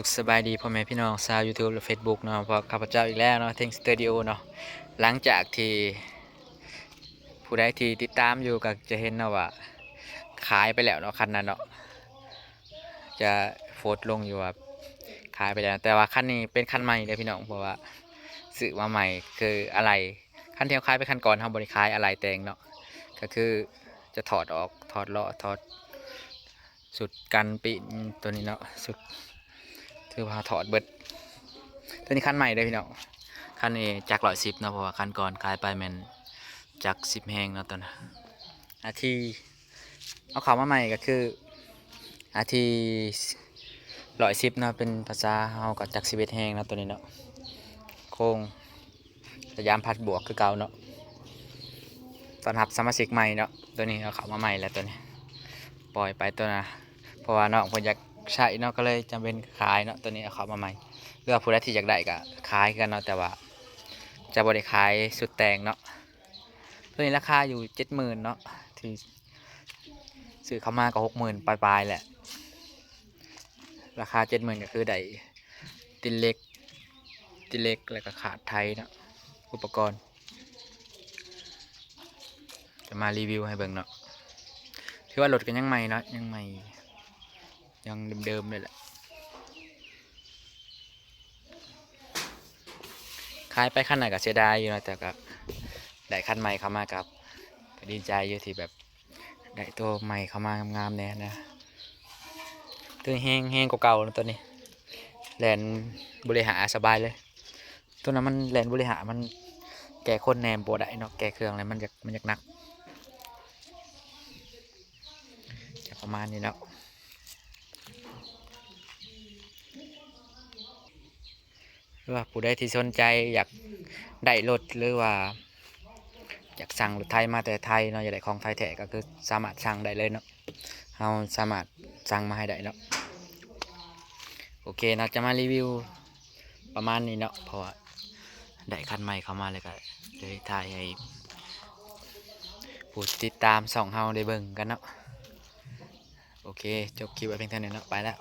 สุขสบายดีพ่อแม่พี่น้องชาว YouTube และ Facebook เนาะพอข้าพเจ้าอีกแล้วเนาะเทงสตูดิโอเนาะหลังจากที่ผู้ใดที่ติดตามอยู่ก็จะเห็นเนาะว่าขายไปแล้วเนาะคันนั้นเนาะจะโฟดลงอยู่ว่าขายไปแล้ว แต่ว่าคันนี้เป็นคันใหม่เลยพี่น้องเพราะว่าซื้อมาใหม่คืออะไรคันเที่เราขายไปคันก่อนเราบริขายอะไรแตงเนาะก็คือจะถอดออกถอดเล้อถอดสุดกันปีนตัวนี้เนาะสุด คือพาถอดเบิดตัวนี้คันใหม่เลยพี่น้องคันนี้จากร้อยสิบเนาะเพราะว่าคันก่อนขายไปแมันจากสิบแหงเนาะตอนนั้อาทีเอาเขามาใหม่ก็คืออาทีร้อยสิบเนาะเป็นภาษาเฮากับจากสิบเอ็ดแหงเนาะตัวนี้เนาะโค้งสยามพัดบวกคือเก่าเนาะตอนรับสมาชิกใหม่เนาะตัวนี้เอาเขามาใหม่แล้วตัวนี้ ปล่อยไปตัวนะเพราะว่าน้องเพิ่นอยาก ใช้เนาะก็เลยจำเป็นขายเนาะตัวนี้เอาเขามาใหม่เพื่อผู้ใดที่อยากได้ก็ขายกันเนาะแต่ว่า จะบริขายสุดแตงเนาะตัวนี้ราคาอยู่เจ็ดหมื่นเนาะที่ซื้อเข้ามาก็หกหมื่นปลายๆแหละ ราคาเจ็ดหมื่นก็คือได้ติเล็กติเล็กแล้วก็ขาดไทยเนาะอุปกรณ์ จะมารีวิวให้เบิ่งเนาะ ถือว่ารถกันยังใหม่เนาะยังใหม่ ยังเดิมๆเลยแหละขายไปขั้นไหนก็เสียดายอยู่นะแต่ก็ได้คันใหม่เข้ามากับก็ดีใจอยู่ที่แบบได้ตัวใหม่เข้ามางามๆเนี่ยนะตัวแห้งแห้งกว่าเก่าแล้วตัวนี้แลนบริหารสบายเลย ตัวนั้นมันแลนบริหารมันแก่คนแนมโบได้เนาะแก่เครื่องอะไรมันจะมันจะหนักจะประมาณนี้แล้วหรือ ว่าผู้ใดที่สนใจอยากได้รถหรือว่า อยากสั่งรถไทยมาแต่ไทยเนาะอยากได้ของไทยแท้ก็คือสามารถสั่งได้เลยเนาะเราสามารถสั่งมาให้ได้เนาะโอเคเนาะจะมารีวิวประมาณนี้เนาะเพราะว่าได้คันใหม่เข้ามาเลยก็เลยถ่ายให้ผู้ติดตามสองเฮาได้เบิ่งกันเนาะโอเค จบคลิปไว้เพียงเท่านี้เนาะไปแล้ว